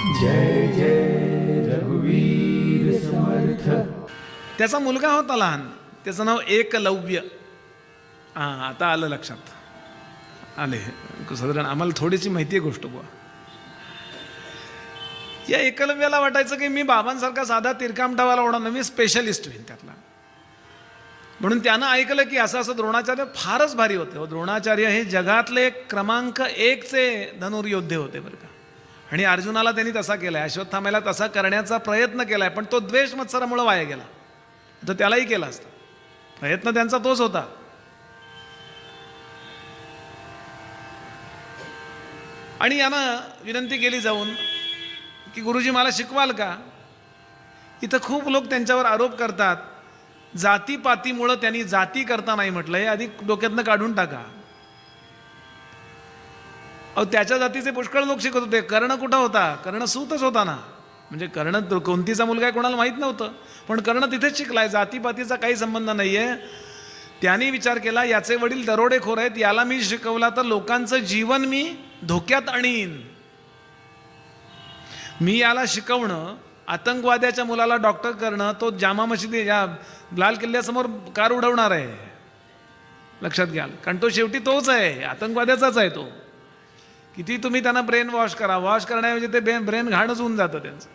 जय जय रघुवीर समर्थ. त्याचा मुलगा होता लहान. त्याचं नाव एकलव्य. हां आता आलं लक्षात. आले. साधारण आम्हाला थोडीशी माहिती आहे गोष्ट बुवा. या एकलव्याला वाटायचं की मी बाबांसारखा साधा तिरकामटावाला होणार नाही मी स्पेशलिस्ट होईन त्यातला. म्हणून त्यानं ऐकलं की असं असं द्रोणाचार्य फारच भारी होते. हो द्रोणाचार्य हे जगातले क्रमांक एकचे धनुर्योद्धे होते बरं का. आणि अर्जुनाला त्यांनी तसा केलाय अश्वत्थामेला तसा करण्याचा प्रयत्न केला आहे पण तो द्वेष मत्सरामुळं वाया गेला. तर त्यालाही केला असता. प्रयत्न त्यांचा तोच होता. आणि यानं विनंती केली जाऊन की गुरुजी मला शिकवाल का? इथं खूप लोक त्यांच्यावर आरोप करतात. जातीपातीमुळं त्यांनी जाती करता नाही म्हटलं. हे आधी डोक्यातनं काढून टाका. अहो त्याच्या जातीचे पुष्कळ लोक शिकत होते. कर्ण कुठं होता? कर्ण सूतच होता ना. म्हणजे कर्ण तो- कोणतीचा मुलगा आहे कोणाला माहीत नव्हतं. पण कर्ण तिथेच शिकलाय. जातीपातीचा काही संबंध नाही आहे त्यांनी विचार केला याचे वडील दरोडेखोर आहेत. याला मी शिकवला तर लोकांचं जीवन मी धोक्यात आणीन. मी याला शिकवणं आतंकवाद्याच्या मुलाला डॉक्टर करणं तो जामा मशिदी या लाल किल्ल्यासमोर कार उडवणार आहे. लक्षात घ्याल. कारण तो शेवटी तोच आहे. आतंकवाद्याचाच आहे तो. किती तुम्ही त्यांना ब्रेन वॉश करा. वॉश करण्याऐवजी ते ब्रेन ब्रेन घाणच होऊन जातं त्यांचं.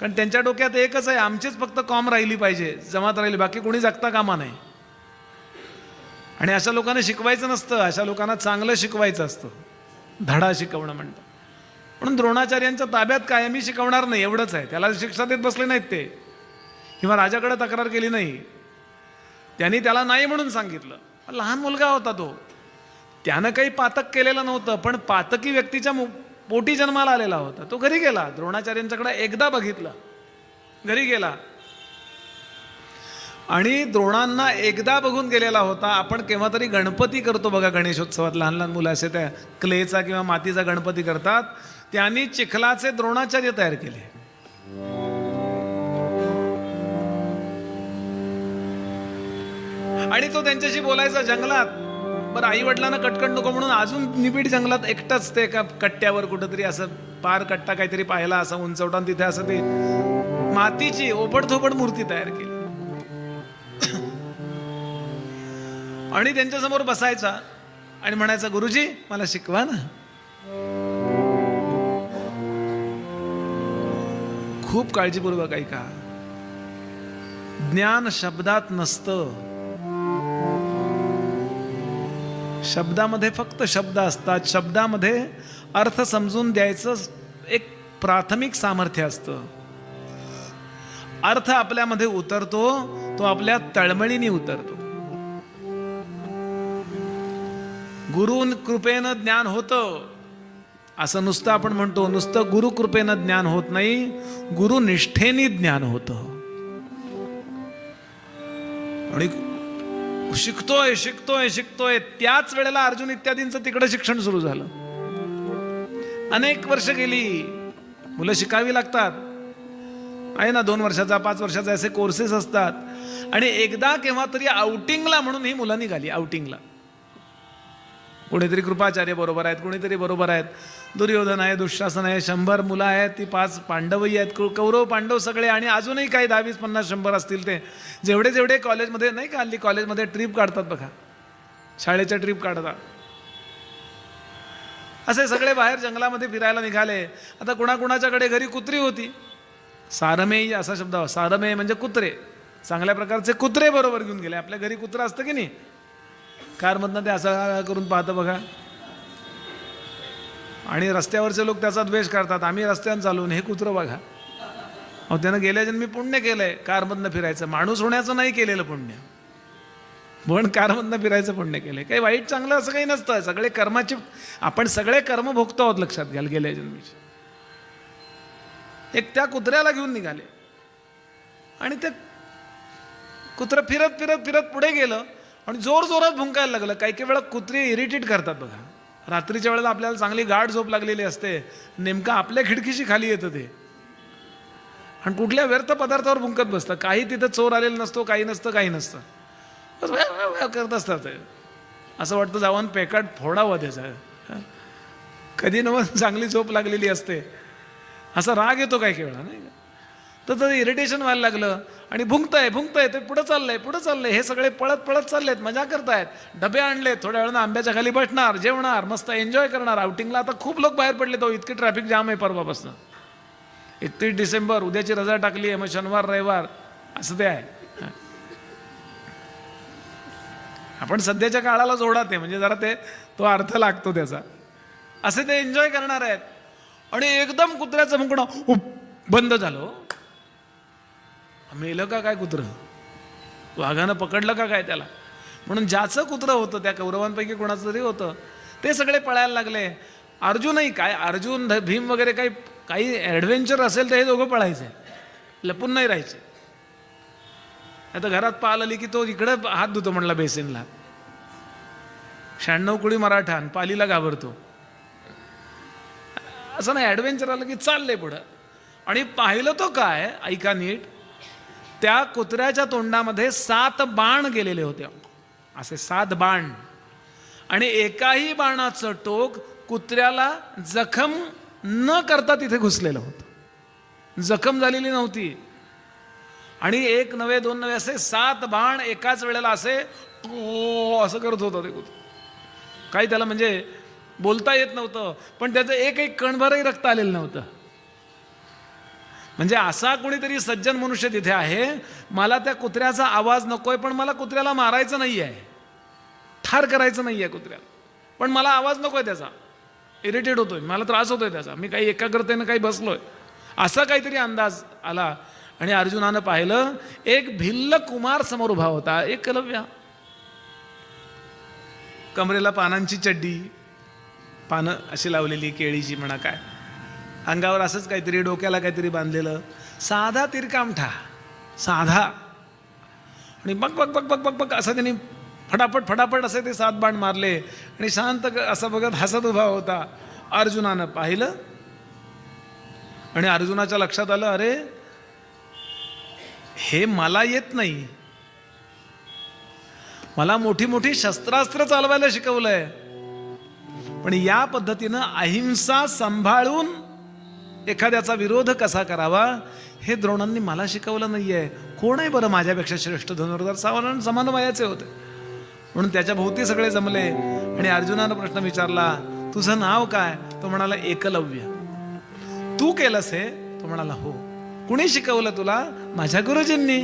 कारण त्यांच्या डोक्यात एकच आहे आमचीच फक्त कॉम राहिली पाहिजे जमात राहिली बाकी कोणी जगता कामा नाही आणि अशा लोकांना शिकवायचं नसतं अशा लोकांना चांगलं शिकवायचं असतं. धडा शिकवणं म्हणतं म्हणून द्रोणाचार्यांच्या ताब्यात काय मी शिकवणार नाही एवढंच आहे. त्याला शिक्षा देत बसले नाहीत ते. किंवा राजाकडे तक्रार केली नाही. त्यांनी त्याला नाही म्हणून सांगितलं. लहान मुलगा होता तो. त्यानं काही पातक केलेलं नव्हतं पण पातकी व्यक्तीच्या पोटी जन्माला आलेला होता. तो घरी गेला. द्रोणाचार्यांच्याकडे एकदा बघितलं. घरी गेला. आणि द्रोणांना एकदा बघून गेलेला होता. आपण केव्हा तरी गणपती करतो बघा गणेशोत्सवात. लहान लहान मुलं असे त्या क्लेचा किंवा मातीचा गणपती करतात. त्यांनी चिखलाचे द्रोणाचार्य तयार केले. आणि तो त्यांच्याशी बोलायचा जंगलात. बरं आई वडिलांना कटकट नको म्हणून अजून निबीड जंगलात एकटाच ते एका कट्ट्यावर कुठंतरी असं पार कट्टा काहीतरी पाहिला असं उंचवटा तिथे असं ते मातीची ओपडथोपड मूर्ती तयार केली. आणि त्यांच्यासमोर बसायचा आणि म्हणायचा गुरुजी मला शिकवा ना. खूप काळजीपूर्वक ऐका. ज्ञान शब्दात नसतं. शब्दामध्ये फक्त शब्द असतात. शब्दामध्ये अर्थ समजून द्यायचं एक प्राथमिक सामर्थ्य असतं. अर्थ आपल्यामध्ये उतरतो तो आपल्या तळमळीने उतरतो. गुरु कृपेनं ज्ञान होतं. असं नुसतं आपण म्हणतो नुसतं गुरु कृपेनं ज्ञान होत नाही गुरु निष्ठेने ज्ञान होतं. आणि शिकतोय शिकतोय शिकतोय. त्याच वेळेला अर्जुन इत्यादींचं तिकडे शिक्षण सुरू झालं. अनेक वर्ष गेली. मुलं शिकावी लागतात. आहे ना दोन वर्षाचा पाच वर्षाचा असे कोर्सेस असतात. आणि एकदा केव्हा तरी आउटिंगला म्हणून ही मुलं निघाली आउटिंगला कोणीतरी कृपाचार्य बरोबर आहेत कोणीतरी बरोबर आहेत. दुर्योधन आहे दुःशासन आहे शंभर मुलं आहेत ती पाच पांडवही आहेत. कौरव पांडव सगळे आणि अजूनही काही दहावीस पन्नास शंभर असतील ते. जेवढे जेवढे कॉलेजमध्ये नाही का हल्ली कॉलेजमध्ये ट्रिप काढतात बघा. शाळेच्या ट्रिप काढतात असे सगळे बाहेर जंगलामध्ये फिरायला निघाले. आता कुणाकुणाच्याकडे घरी कुत्री होती? सारमेय असा शब्द सारमेय म्हणजे कुत्रे. चांगल्या प्रकारचे कुत्रे बरोबर घेऊन गेले. आपल्या घरी कुत्रा असतं की नाही? कारमधनं ते असं करून पाहतं बघा. आणि रस्त्यावरचे लोक त्याचा द्वेष करतात. आम्ही रस्त्यानं चालून हे कुत्रं बघा. अहो त्यानं गेल्या जन्मी पुण्य केलं आहे कारमधनं फिरायचं. माणूस होण्याचं नाही केलेलं पुण्य. पण कारमधनं फिरायचं पुण्य केलं आहे काही वाईट चांगलं असं काही नसतं. सगळे कर्माचे आपण सगळे कर्म भोगतो आहोत लक्षात घ्याल गेल्या जन्मीचे. एक त्या कुत्र्याला घेऊन निघाले. आणि ते कुत्रं फिरत फिरत फिरत पुढे गेलं. आणि जोर जोरात भुंकायला लागलं. काही काही वेळा कुत्री इरिटेट करतात बघा. रात्रीच्या वेळेला आपल्याला चांगली गाढ झोप लागलेली असते. नेमकं आपल्या खिडकीशी खाली येतं ते. आणि कुठल्या व्यर्थ पदार्थावर भुंकत बसतं. काही तिथं चोर आलेलं नसतो काही नसतं काही नसतं. बस व्या- करत असतात ते. असं वाटतं जाऊन पेकाट फोडावं त्याचं. कधी नव चांगली झोप लागलेली असते. असा राग येतो काही वेळा नाही का? त्याचं इरिटेशन व्हायला लागलं आणि भुंकतंय भुंकतंय ते पुढं चाललंय पुढं चाललंय हे सगळे पळत पळत चाललेत मजा करतायत. डबे आणले थोड्या वेळानं आंब्याच्या खाली बसणार जेवणार मस्त एन्जॉय करणार. आउटिंगला आता खूप लोक बाहेर पडले तो इतकी ट्रॅफिक जाम आहे परवापासून. एकतीस डिसेंबर उद्याची रजा टाकली आहे मग शनिवार रविवार असं ते आहे. आपण सध्याच्या काळाला जोडा ते म्हणजे जरा ते तो अर्थ लागतो त्याचा. असे ते एन्जॉय करणार आहेत. आणि एकदम कुत्र्याचं मुकणं बंद झालं हो. मेलं का काय कुत्रं? वाघानं पकडलं का काय त्याला? म्हणून ज्याचं कुत्रं होतं त्या कौरवांपैकी कोणाचं तरी होतं ते सगळे पळायला लागले. अर्जुनही काय अर्जुन ध- भीम वगैरे काही काही ॲडव्हेंचर असेल तर हे दोघं पळायचे. लपून नाही राहायचे. आता घरात पाल आली की तो इकडं हात धुतो म्हणला बेसिनला. शहाण्णव कुडी मराठा आणि पालीला घाबरतो. असं नाही ॲडव्हेंचर आलं की चाललंय पुढं. आणि पाहिलं तो काय ऐका नीट. त्या कुत्र्याच्या तोंडामध्ये सात बाण गेलेले होते. असे सात बाण. आणि एकाही बाणाचं टोक कुत्र्याला जखम न करता तिथे घुसलेलं होतं. जखम झालेली नव्हती. आणि एक नवे दोन नवे असे सात बाण एकाच वेळेला असे ओ असं करत होतं ते कुत्र. काही त्याला म्हणजे बोलता येत नव्हतं पण त्याचं एक एक कणभरही रक्त आलेलं नव्हतं. म्हणजे असा कोणीतरी सज्जन मनुष्य तिथे आहे मला त्या कुत्र्याचा आवाज नकोय पण मला कुत्र्याला मारायचं नाही आहे ठार करायचं नाही आहे कुत्र्याला. पण मला आवाज नकोय त्याचा. इरिटेट होतोय. मला त्रास होतोय त्याचा. मी काही एकाग्रतेनं काही बसलोय. असा काहीतरी अंदाज आला आणि अर्जुनानं पाहिलं एक भिल्ल कुमार समोर उभा होता. एक कलव्या. कमरेला पानांची चड्डी. पानं अशी लावलेली केळीची म्हणा काय. अंगावर असंच काहीतरी डोक्याला काहीतरी बांधलेलं. साधा तिरकामठा. साधा. आणि बग बघ बघ बघ बक बग असं त्यांनी फटाफट फटाफट असे ते सात बाण मारले. आणि शांत क- असं बघत हसत उभा होता. अर्जुनानं पाहिलं. आणि अर्जुनाच्या लक्षात आलं अरे हे मला येत नाही. मला मोठी मोठी शस्त्रास्त्र चालवायला शिकवलंय. पण या पद्धतीनं अहिंसा सांभाळून एखाद्याचा विरोध कसा करावा? हे द्रोणांनी मला शिकवलं नाहीये. कोण आहे बरं माझ्यापेक्षा श्रेष्ठ धनुर्धर? सावरण समान वयाचे होते. म्हणून त्याच्या भोवती सगळे जमले. आणि अर्जुनानं प्रश्न विचारला तुझं नाव काय? तो म्हणाला एकलव्य. तू केलंस हे? तो म्हणाला हो. कुणी शिकवलं तुला? माझ्या गुरुजींनी.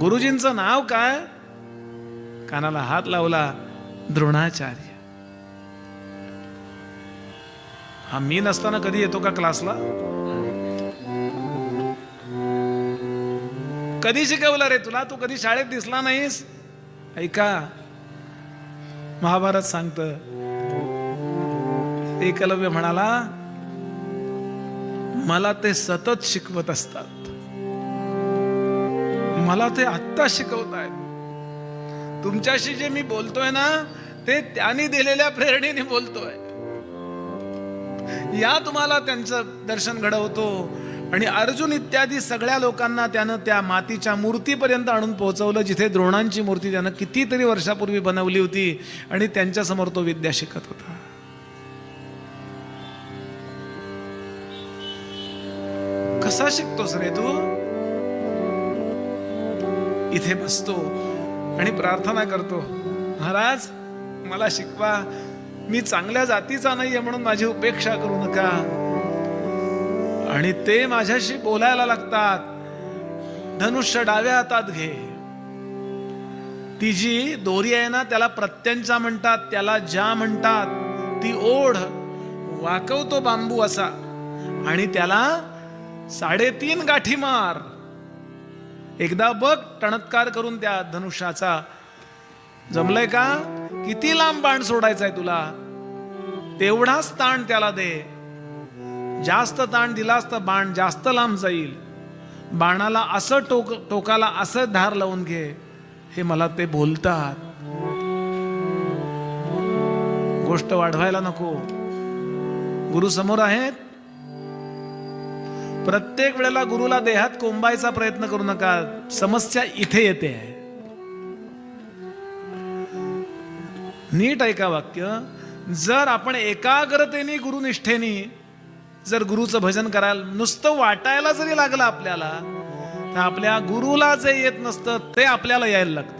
गुरुजींचं नाव काय? कानाला हात लावला द्रोणाचार्य. हा मी नसताना कधी येतो का क्लासला? कधी शिकवलं रे तुला? तू कधी शाळेत दिसला नाहीस? ऐका महाभारत सांगत एकलव्य म्हणाला मला ते सतत शिकवत असतात. मला ते आत्ता शिकवत आहेत तुमच्याशी जे मी बोलतोय ना ते त्यांनी दिलेल्या प्रेरणेने बोलतोय. या तुम्हाला त्यांचं दर्शन घडवतो. आणि अर्जुन इत्यादी सगळ्या लोकांना त्यानं त्या मातीच्या मूर्तीपर्यंत आणून पोहोचवलं जिथे द्रोणांची मूर्ती त्यानं कितीतरी वर्षापूर्वी बनवली होती आणि त्यांच्यासमोर तो विद्या शिकत होता. कसा शिकतोस रे तू? इथे बसतो आणि प्रार्थना करतो महाराज मला शिकवा मी चांगल्या जातीचा नाहीये म्हणून माझी उपेक्षा करू नका. आणि ते माझ्याशी बोलायला लागतात. धनुष्य डाव्या हातात घे. ती जी दोरी आहे ना त्याला प्रत्यंचा म्हणतात त्याला ज्या म्हणतात ती ओढ वाकवतो बांबू असा. आणि त्याला साडेतीन गाठी मार. एकदा बघ टणत्कार करून त्या धनुष्याचा. जमलंय का? किती लांब बाण सोडायचाय तुला? तेवढाच ताण त्याला दे. जास्त ताण दिलास तर बाण जास्त लांब जाईल. बाणाला असं टोक टोकाला असं धार लावून घे. हे मला ते बोलतात. गोष्ट वाढवायला नको. गुरु समोर आहेत? प्रत्येक वेळेला गुरुला देहात कोंबायचा प्रयत्न करू नका. समस्या इथे येते. आहे नीट ऐका वाक्य. जर आपण एकाग्रतेने गुरुनिष्ठेने जर गुरुचं भजन करायला नुसतं वाटायला जरी लागलं आपल्याला तर आपल्या गुरुला जे येत नसतं ते आपल्याला यायला लागतं.